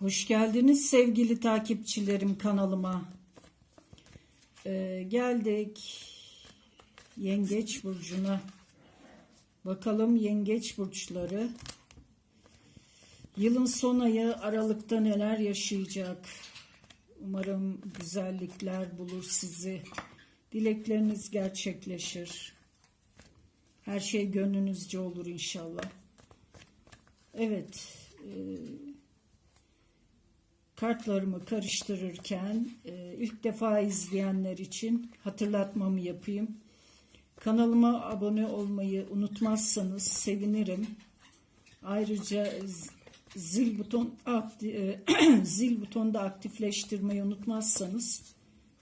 Hoş geldiniz sevgili takipçilerim kanalıma. Ee, geldik Yengeç Burcu'na. Bakalım Yengeç Burçları yılın son ayı Aralık'ta neler yaşayacak? Umarım güzellikler bulur sizi. Dilekleriniz gerçekleşir. Her şey gönlünüzce olur inşallah. Evet. e, kartlarımı karıştırırken e, ilk defa izleyenler için hatırlatmamı yapayım. Kanalıma abone olmayı unutmazsanız sevinirim. Ayrıca zil buton e, zil butonu da aktifleştirmeyi unutmazsanız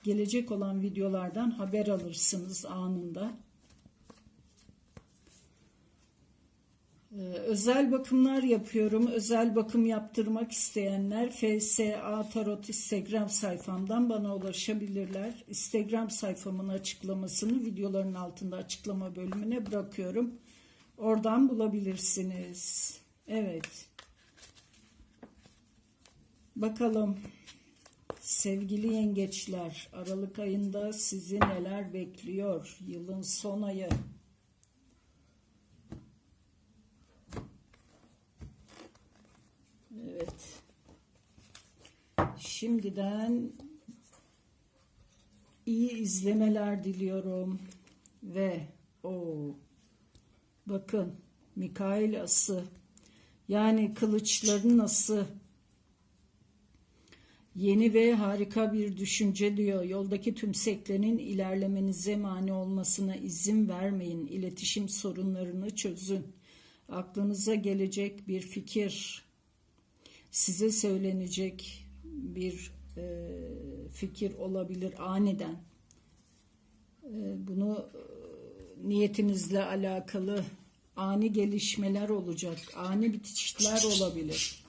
gelecek olan videolardan haber alırsınız anında. Özel bakımlar yapıyorum. Özel bakım yaptırmak isteyenler FSA Tarot Instagram sayfamdan bana ulaşabilirler. Instagram sayfamın açıklamasını videoların altında açıklama bölümüne bırakıyorum. Oradan bulabilirsiniz. Evet. Bakalım sevgili yengeçler Aralık ayında sizi neler bekliyor? Yılın son ayı. Evet. Şimdiden iyi izlemeler diliyorum ve o bakın Mikail ası yani kılıçların ası yeni ve harika bir düşünce diyor. Yoldaki tümseklerin ilerlemenize mani olmasına izin vermeyin. İletişim sorunlarını çözün. Aklınıza gelecek bir fikir, size söylenecek bir e, fikir olabilir aniden. E, bunu e, niyetinizle alakalı ani gelişmeler olacak, ani bitişler olabilir.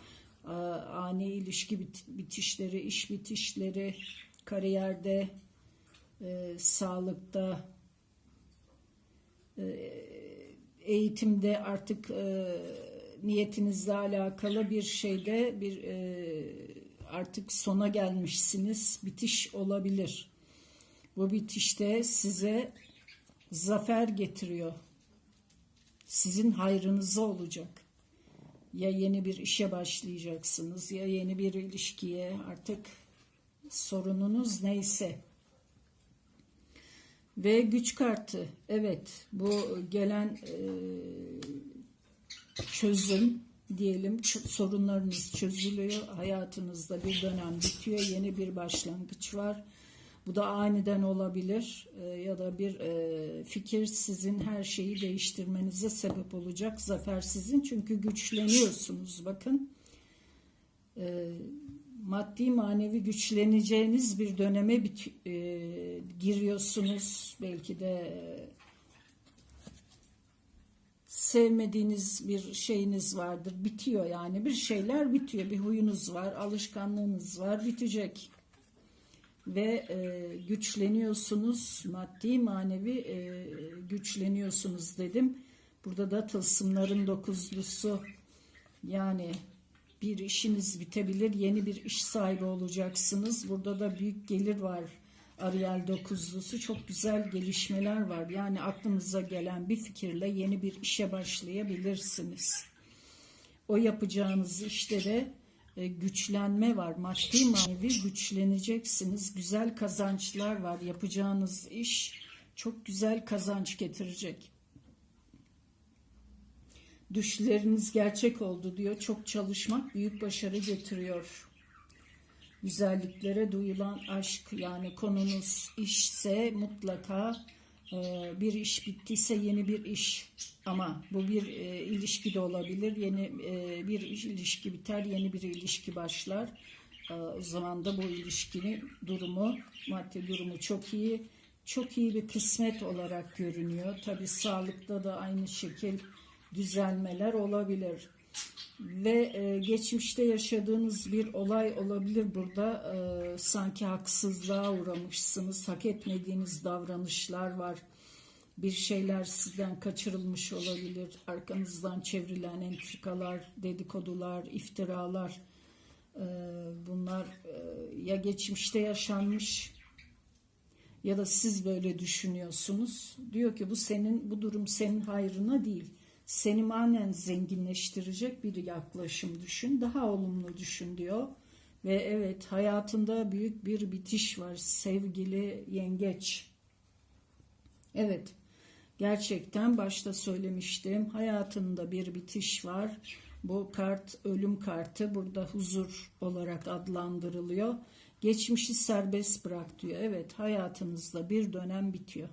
A- Ani ilişki bit- bitişleri, iş bitişleri, kariyerde, e, sağlıkta, eğitimde artık e, niyetinizle alakalı bir şeyde bir e, artık sona gelmişsiniz. Bitiş olabilir. Bu bitişte size zafer getiriyor. Sizin hayrınıza olacak. Ya yeni bir işe başlayacaksınız ya yeni bir ilişkiye artık sorununuz neyse. Ve güç kartı. Evet bu gelen e, çözüm diyelim sorunlarınız çözülüyor. Hayatınızda bir dönem bitiyor. Yeni bir başlangıç var. Bu da aniden olabilir e, ya da bir e, fikir sizin her şeyi değiştirmenize sebep olacak. Zafer sizin çünkü güçleniyorsunuz. Bakın e, maddi manevi güçleneceğiniz bir döneme giriyorsunuz. Belki de sevmediğiniz bir şeyiniz vardır. Bitiyor yani bir şeyler bitiyor. Bir huyunuz var, alışkanlığınız var, bitecek. Ve e, güçleniyorsunuz, maddi manevi e, güçleniyorsunuz dedim. Burada da tılsımların dokuzlusu yani bir işiniz bitebilir, yeni bir iş sahibi olacaksınız. Burada da büyük gelir var. Ariel dokuzlusu çok güzel gelişmeler var. Yani aklınıza gelen bir fikirle yeni bir işe başlayabilirsiniz. O yapacağınız işte de e, güçlenme var. Maddi manevi güçleneceksiniz. Güzel kazançlar var. Yapacağınız iş çok güzel kazanç getirecek. Düşleriniz gerçek oldu diyor. Çok çalışmak büyük başarı getiriyor. Güzelliklere duyulan aşk yani konunuz işse mutlaka e, bir iş bittiyse yeni bir iş ama bu bir e, ilişki de olabilir. Yeni e, bir iş- ilişki biter, yeni bir ilişki başlar. O zaman da bu ilişkinin durumu, maddi durumu çok iyi. Çok iyi bir kısmet olarak görünüyor. Tabi sağlıkta da aynı şekil düzelmeler olabilir ve e, geçmişte yaşadığınız bir olay olabilir burada e, sanki haksızlığa uğramışsınız hak etmediğiniz davranışlar var bir şeyler sizden kaçırılmış olabilir arkanızdan çevrilen entrikalar dedikodular iftiralar Ee, bunlar e, ya geçmişte yaşanmış ya da siz böyle düşünüyorsunuz. Diyor ki bu senin bu durum senin hayrına değil. Seni manen zenginleştirecek bir yaklaşım düşün. Daha olumlu düşün diyor. Ve evet hayatında büyük bir bitiş var sevgili yengeç. Evet gerçekten başta söylemiştim hayatında bir bitiş var. Bu kart ölüm kartı burada huzur olarak adlandırılıyor. Geçmişi serbest bırak diyor. Evet hayatınızda bir dönem bitiyor.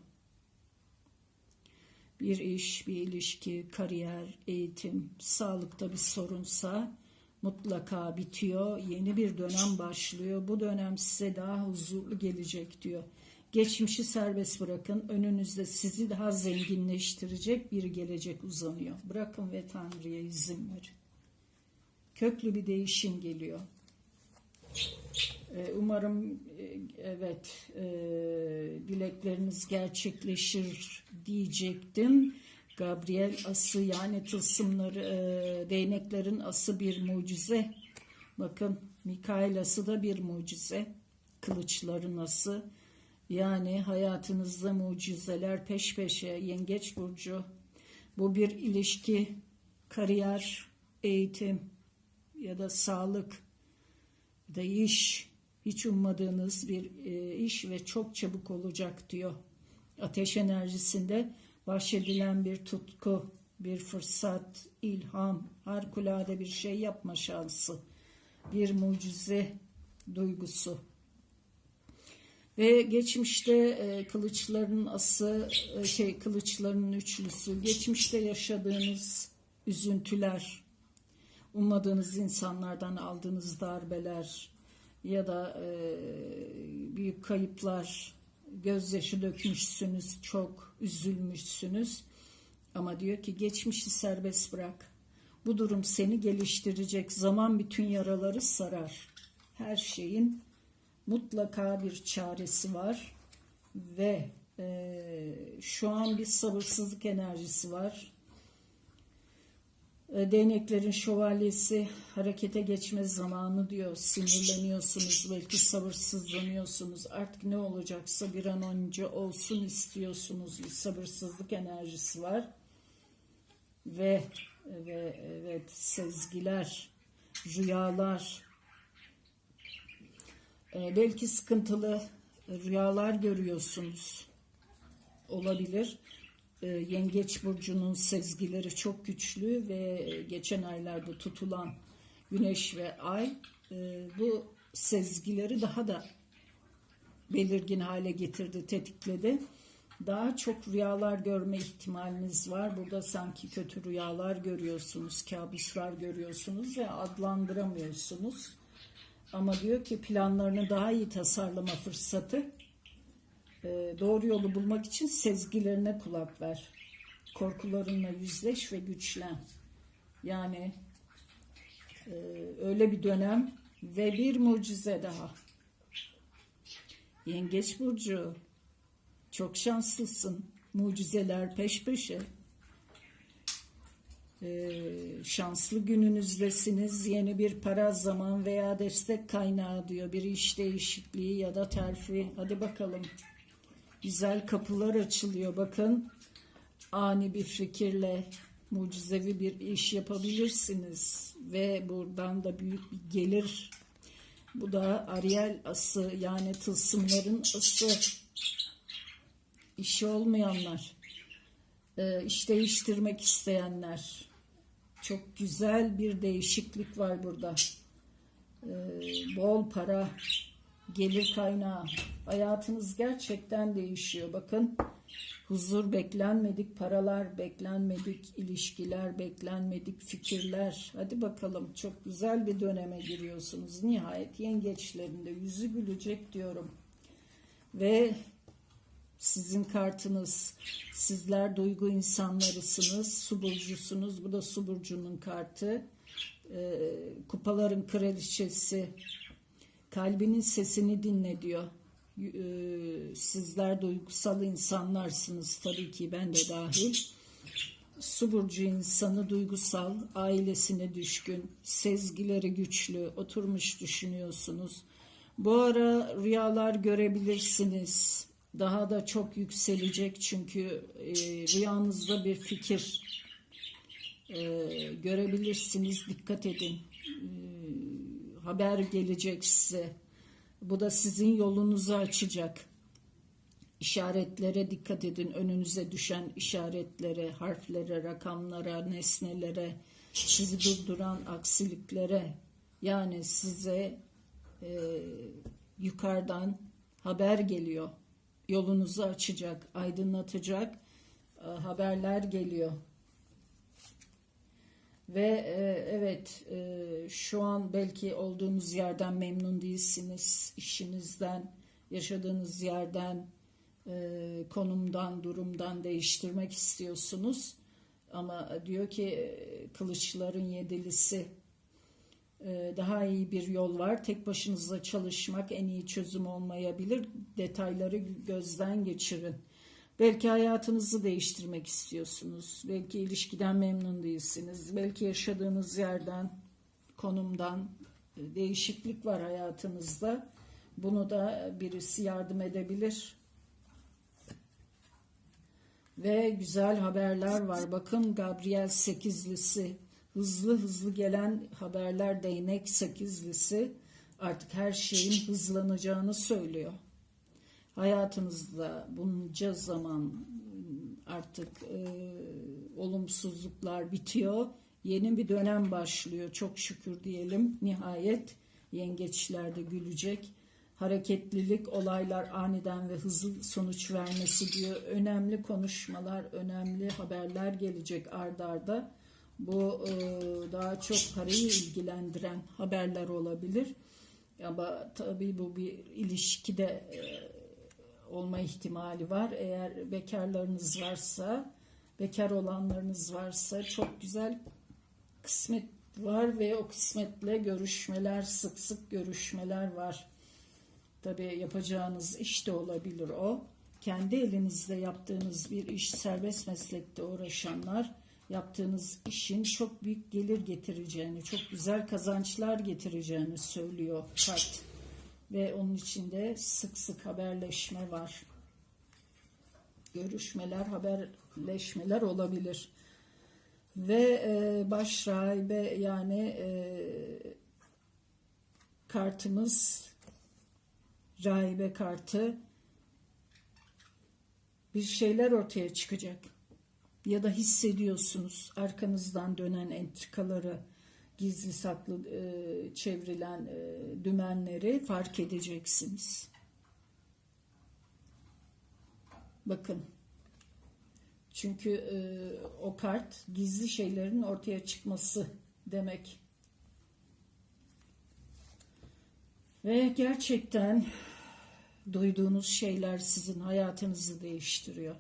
Bir iş, bir ilişki, kariyer, eğitim, sağlıkta bir sorunsa mutlaka bitiyor. Yeni bir dönem başlıyor. Bu dönem size daha huzurlu gelecek diyor. Geçmişi serbest bırakın. Önünüzde sizi daha zenginleştirecek bir gelecek uzanıyor. Bırakın ve Tanrı'ya izin verin. Köklü bir değişim geliyor. Ee, Umarım e, evet e, dilekleriniz gerçekleşir diyecektim. Gabriel ası yani tılsımları e, değneklerin ası bir mucize. Bakın Mikail ası da bir mucize. Kılıçların ası. Yani hayatınızda mucizeler peş peşe. Yengeç burcu. Bu bir ilişki, kariyer, eğitim ya da sağlık da iş hiç ummadığınız bir e, iş ve çok çabuk olacak diyor. Ateş enerjisinde bahşedilen bir tutku, bir fırsat, ilham, harikulade bir şey yapma şansı, bir mucize duygusu. Ve geçmişte e, kılıçların ası, e, şey kılıçların üçlüsü, geçmişte yaşadığınız üzüntüler, ummadığınız insanlardan aldığınız darbeler ya da e, büyük kayıplar, gözyaşı dökmüşsünüz, çok üzülmüşsünüz. Ama diyor ki geçmişi serbest bırak. Bu durum seni geliştirecek. Zaman bütün yaraları sarar. Her şeyin mutlaka bir çaresi var ve e, şu an bir sabırsızlık enerjisi var. E, değneklerin şövalyesi harekete geçme zamanı diyor. Sinirleniyorsunuz, belki sabırsızlanıyorsunuz. Artık ne olacaksa bir an önce olsun istiyorsunuz. Bir sabırsızlık enerjisi var. Ve ve evet sezgiler, rüyalar, e, belki sıkıntılı rüyalar görüyorsunuz. Olabilir. E, Yengeç burcunun sezgileri çok güçlü ve geçen aylarda tutulan Güneş ve Ay e, bu sezgileri daha da belirgin hale getirdi, tetikledi. Daha çok rüyalar görme ihtimaliniz var. Burada sanki kötü rüyalar görüyorsunuz, kabuslar görüyorsunuz ve adlandıramıyorsunuz. Ama diyor ki planlarını daha iyi tasarlama fırsatı doğru yolu bulmak için sezgilerine kulak ver. Korkularınla yüzleş ve güçlen. Yani e, öyle bir dönem ve bir mucize daha. Yengeç Burcu çok şanslısın. Mucizeler peş peşe. Ee, şanslı gününüzdesiniz. Yeni bir para zaman veya destek kaynağı diyor. Bir iş değişikliği ya da terfi. Hadi bakalım. Güzel kapılar açılıyor. Bakın ani bir fikirle mucizevi bir iş yapabilirsiniz. Ve buradan da büyük bir gelir. Bu da Ariel ası yani tılsımların ası. İşi olmayanlar e, iş değiştirmek isteyenler. Çok güzel bir değişiklik var burada. E, bol para, gelir kaynağı. Hayatınız gerçekten değişiyor. Bakın huzur beklenmedik, paralar beklenmedik, ilişkiler beklenmedik, fikirler. Hadi bakalım çok güzel bir döneme giriyorsunuz. Nihayet yengeçlerinde yüzü gülecek diyorum. Ve sizin kartınız. Sizler duygu insanlarısınız. Su burcusunuz. Bu da su burcunun kartı. Ee, kupaların kraliçesi. Kalbinin sesini dinle diyor. Ee, sizler duygusal insanlarsınız tabii ki ben de dahil. Su burcu insanı duygusal, ailesine düşkün, sezgileri güçlü, oturmuş düşünüyorsunuz. Bu ara rüyalar görebilirsiniz. Daha da çok yükselecek çünkü e, rüyanızda bir fikir e, görebilirsiniz. Dikkat edin. E, haber gelecek size. Bu da sizin yolunuzu açacak. İşaretlere dikkat edin. Önünüze düşen işaretlere, harflere, rakamlara, nesnelere, sizi durduran aksiliklere. Yani size e, yukarıdan haber geliyor. Yolunuzu açacak, aydınlatacak e, haberler geliyor. Ve e, evet e, şu an belki olduğunuz yerden memnun değilsiniz, işinizden, yaşadığınız yerden, e, konumdan, durumdan değiştirmek istiyorsunuz. Ama diyor ki e, kılıçların yedilisi e, daha iyi bir yol var. Tek başınıza çalışmak en iyi çözüm olmayabilir. Detayları gözden geçirin. Belki hayatınızı değiştirmek istiyorsunuz. Belki ilişkiden memnun değilsiniz. Belki yaşadığınız yerden, konumdan e, değişiklik var hayatınızda. Bunu da birisi yardım edebilir. Ve güzel haberler var. Bakın Gabriel sekizlisi. Hızlı hızlı gelen haberler değnek sekizlisi. Artık her şeyin hızlanacağını söylüyor. Hayatınızda bunca zaman artık e, olumsuzluklar bitiyor. Yeni bir dönem başlıyor. Çok şükür diyelim. Nihayet yengeçler de gülecek hareketlilik, olaylar aniden ve hızlı sonuç vermesi diyor. Önemli konuşmalar, önemli haberler gelecek ardarda. Arda. Bu e, daha çok parayı ilgilendiren haberler olabilir. Ama tabii bu bir ilişkide e, olma ihtimali var. Eğer bekarlarınız varsa, bekar olanlarınız varsa çok güzel kısmet var ve o kısmetle görüşmeler, sık sık görüşmeler var. Tabii yapacağınız iş de olabilir o. Kendi elinizde yaptığınız bir iş, serbest meslekte uğraşanlar yaptığınız işin çok büyük gelir getireceğini, çok güzel kazançlar getireceğini söylüyor kart. Ve onun içinde sık sık haberleşme var. Görüşmeler, haberleşmeler olabilir. Ve e, baş yani e, kartımız rahibe kartı bir şeyler ortaya çıkacak. Ya da hissediyorsunuz arkanızdan dönen entrikaları, gizli saklı e, çevrilen e, dümenleri fark edeceksiniz. Bakın. Çünkü e, o kart gizli şeylerin ortaya çıkması demek. Ve gerçekten duyduğunuz şeyler sizin hayatınızı değiştiriyor.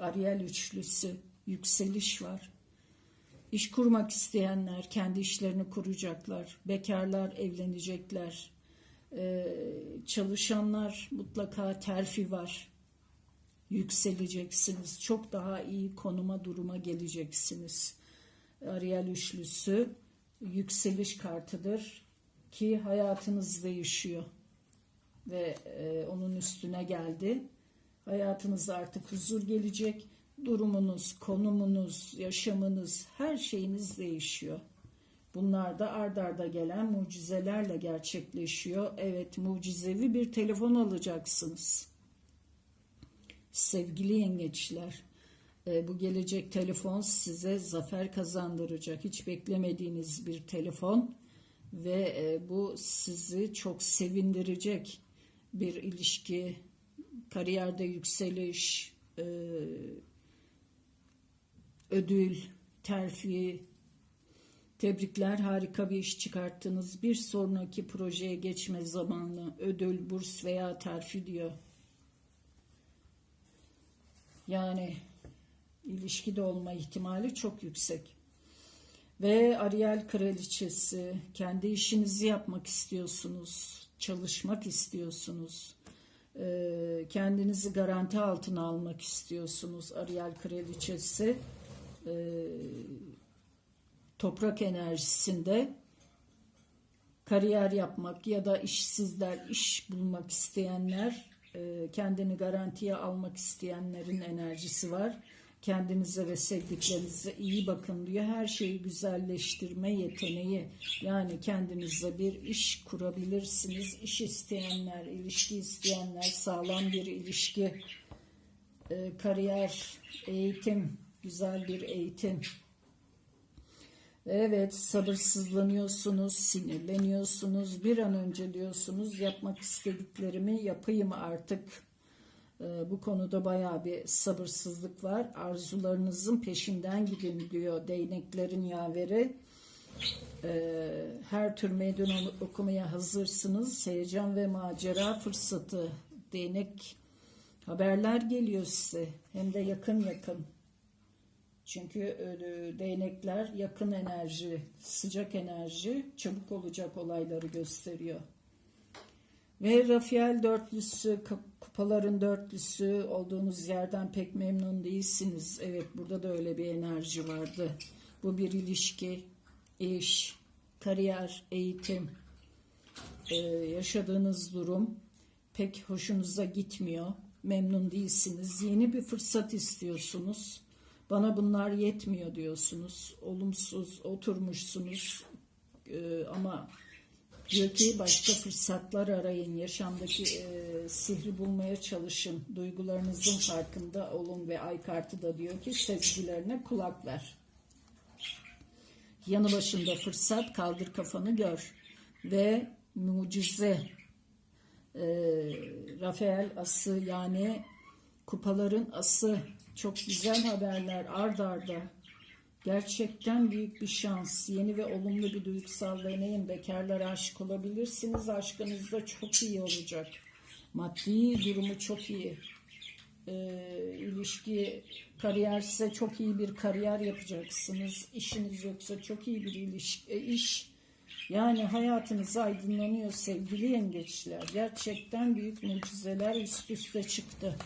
Ariel üçlüsü, yükseliş var. İş kurmak isteyenler kendi işlerini kuracaklar. Bekarlar evlenecekler. Ee, çalışanlar mutlaka terfi var. Yükseleceksiniz. Çok daha iyi konuma duruma geleceksiniz. Ariel üçlüsü yükseliş kartıdır ki hayatınız değişiyor ve e, onun üstüne geldi. Hayatınıza artık huzur gelecek. Durumunuz, konumunuz, yaşamınız, her şeyiniz değişiyor. Bunlar da ard arda gelen mucizelerle gerçekleşiyor. Evet mucizevi bir telefon alacaksınız. Sevgili yengeçler, e, bu gelecek telefon size zafer kazandıracak. Hiç beklemediğiniz bir telefon ve e, bu sizi çok sevindirecek bir ilişki, kariyerde yükseliş, e, ödül, terfi, tebrikler harika bir iş çıkarttınız. Bir sonraki projeye geçme zamanı, ödül, burs veya terfi diyor. Yani ilişkide olma ihtimali çok yüksek ve Ariel kraliçesi kendi işinizi yapmak istiyorsunuz, çalışmak istiyorsunuz, kendinizi garanti altına almak istiyorsunuz Ariel kraliçesi e, toprak enerjisinde kariyer yapmak ya da işsizler, iş bulmak isteyenler, e, kendini garantiye almak isteyenlerin enerjisi var. Kendinize ve sevdiklerinize iyi bakın diyor. Her şeyi güzelleştirme yeteneği. Yani kendinize bir iş kurabilirsiniz. İş isteyenler, ilişki isteyenler, sağlam bir ilişki, e, kariyer, eğitim, güzel bir eğitim. Evet, sabırsızlanıyorsunuz, sinirleniyorsunuz. Bir an önce diyorsunuz yapmak istediklerimi yapayım artık. Ee, bu konuda bayağı bir sabırsızlık var. Arzularınızın peşinden gidin diyor değneklerin yaveri. Ee, her tür meydan okumaya hazırsınız. Heyecan ve macera fırsatı. Değnek haberler geliyor size. Hem de yakın yakın. Çünkü e, değnekler yakın enerji, sıcak enerji, çabuk olacak olayları gösteriyor. Ve Rafael dörtlüsü, kupaların dörtlüsü olduğunuz yerden pek memnun değilsiniz. Evet burada da öyle bir enerji vardı. Bu bir ilişki, iş, kariyer, eğitim, ee, yaşadığınız durum pek hoşunuza gitmiyor. Memnun değilsiniz. Yeni bir fırsat istiyorsunuz. Bana bunlar yetmiyor diyorsunuz. Olumsuz oturmuşsunuz. Ee, ama Diyor ki başka fırsatlar arayın, yaşamdaki e, sihri bulmaya çalışın, duygularınızın farkında olun ve ay kartı da diyor ki sezgilerine kulak ver. Yanı başında fırsat, kaldır kafanı gör ve mucize. E, Rafael ası yani kupaların ası çok güzel haberler ard arda Gerçekten büyük bir şans. Yeni ve olumlu bir duygusal deneyim. Bekarlar aşık olabilirsiniz. Aşkınız da çok iyi olacak. Maddi durumu çok iyi. Ee, ilişki, kariyerse çok iyi bir kariyer yapacaksınız. İşiniz yoksa çok iyi bir ilişki, e, iş. Yani hayatınız aydınlanıyor sevgili yengeçler. Gerçekten büyük mucizeler üst üste çıktı.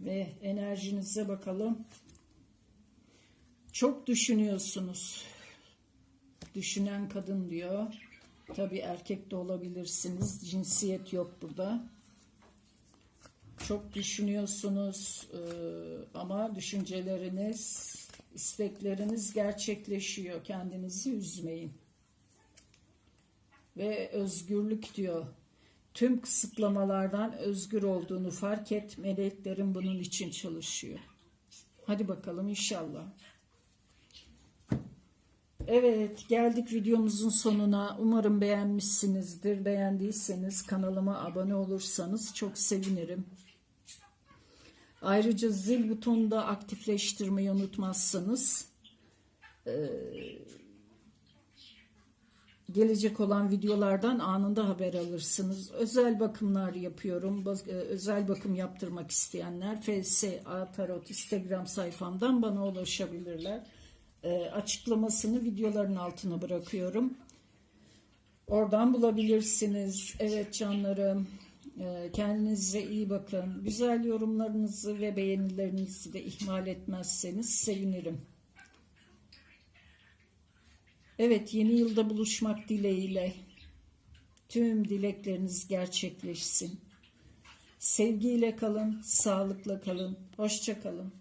Ve enerjinize bakalım. Çok düşünüyorsunuz. Düşünen kadın diyor. Tabii erkek de olabilirsiniz. Cinsiyet yok burada. Çok düşünüyorsunuz e, ama düşünceleriniz, istekleriniz gerçekleşiyor. Kendinizi üzmeyin. Ve özgürlük diyor tüm kısıtlamalardan özgür olduğunu fark et. Meleklerin bunun için çalışıyor. Hadi bakalım inşallah. Evet geldik videomuzun sonuna. Umarım beğenmişsinizdir. Beğendiyseniz kanalıma abone olursanız çok sevinirim. Ayrıca zil butonunu da aktifleştirmeyi unutmazsanız gelecek olan videolardan anında haber alırsınız. Özel bakımlar yapıyorum. E, özel bakım yaptırmak isteyenler FSA Tarot Instagram sayfamdan bana ulaşabilirler. E, açıklamasını videoların altına bırakıyorum. Oradan bulabilirsiniz. Evet canlarım. E, kendinize iyi bakın. Güzel yorumlarınızı ve beğenilerinizi de ihmal etmezseniz sevinirim. Evet yeni yılda buluşmak dileğiyle tüm dilekleriniz gerçekleşsin. Sevgiyle kalın, sağlıkla kalın, hoşça kalın.